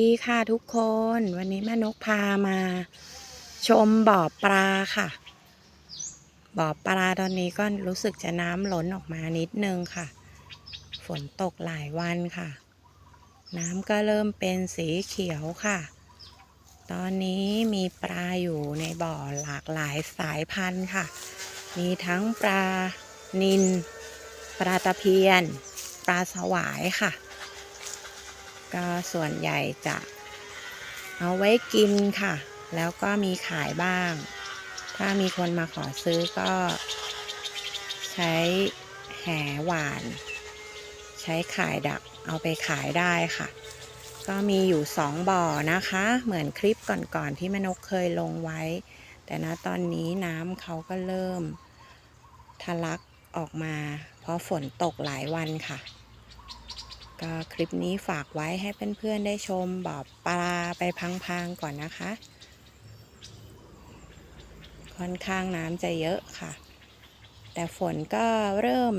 ดีค่ะทุกคนวันนี้แม่นกพามา ชมบ่อปลาค่ะ บ่อปลาตอนนี้ก็รู้สึกจะน้ำล้นออกมานิดนึงค่ะ ฝนตกหลายวันค่ะ น้ำก็เริ่มเป็นสีเขียวค่ะ ตอนนี้มีปลาอยู่ในบ่อหลากหลายสายพันธุ์ค่ะ มีทั้งปลานิลปลาตะเพียน ปลาสวายค่ะ ก็ส่วนใหญ่จะเอาไว้กินค่ะ แล้วก็มีขายบ้าง ถ้ามีคนมาขอซื้อก็ ใช้แหหวาน ใช้ขายดักเอาไปขายได้ค่ะ ก็มีอยู่สองบ่อนะคะ เหมือนคลิปก่อนๆที่แม่นกเคยลงไว้ แต่ณตอนนี้น้ำเขาก็เริ่มทะลักออกมา เพราะฝนตกหลายวันค่ะ ก็คลิปนี้ฝากไว้ให้เพื่อนๆได้ชมบ่อปลาไปพังๆก่อนนะคะ ค่อนข้างน้ำจะเยอะค่ะ แต่ฝนก็เริ่ม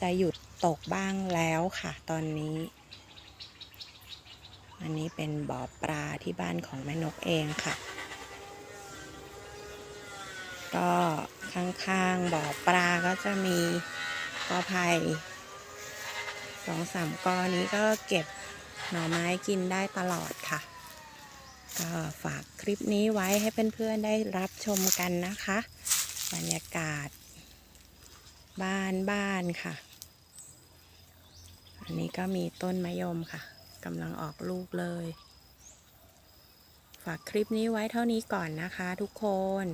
จะหยุดตกบ้างแล้วค่ะตอนนี้ อันนี้เป็นบ่อปลาที่บ้านของแม่นกเองค่ะ ก็ข้างๆบ่อปลาก็จะมีกอไผ่ สองสามกอนี้ก็เก็บหน่อไม้กินได้ตลอดค่ะ ก็ฝากคลิปนี้ไว้ให้เพื่อนๆได้รับชมกันนะคะ บรรยากาศ บ้านบ้านค่ะ อันนี้ก็มีต้นมะยมค่ะกำลังออกลูกเลย ฝากคลิปนี้ไว้เท่านี้ก่อนนะคะทุกคน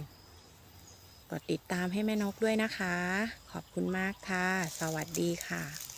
กดติดตามให้แม่นกด้วยนะคะ ขอบคุณมากค่ะ สวัสดีค่ะ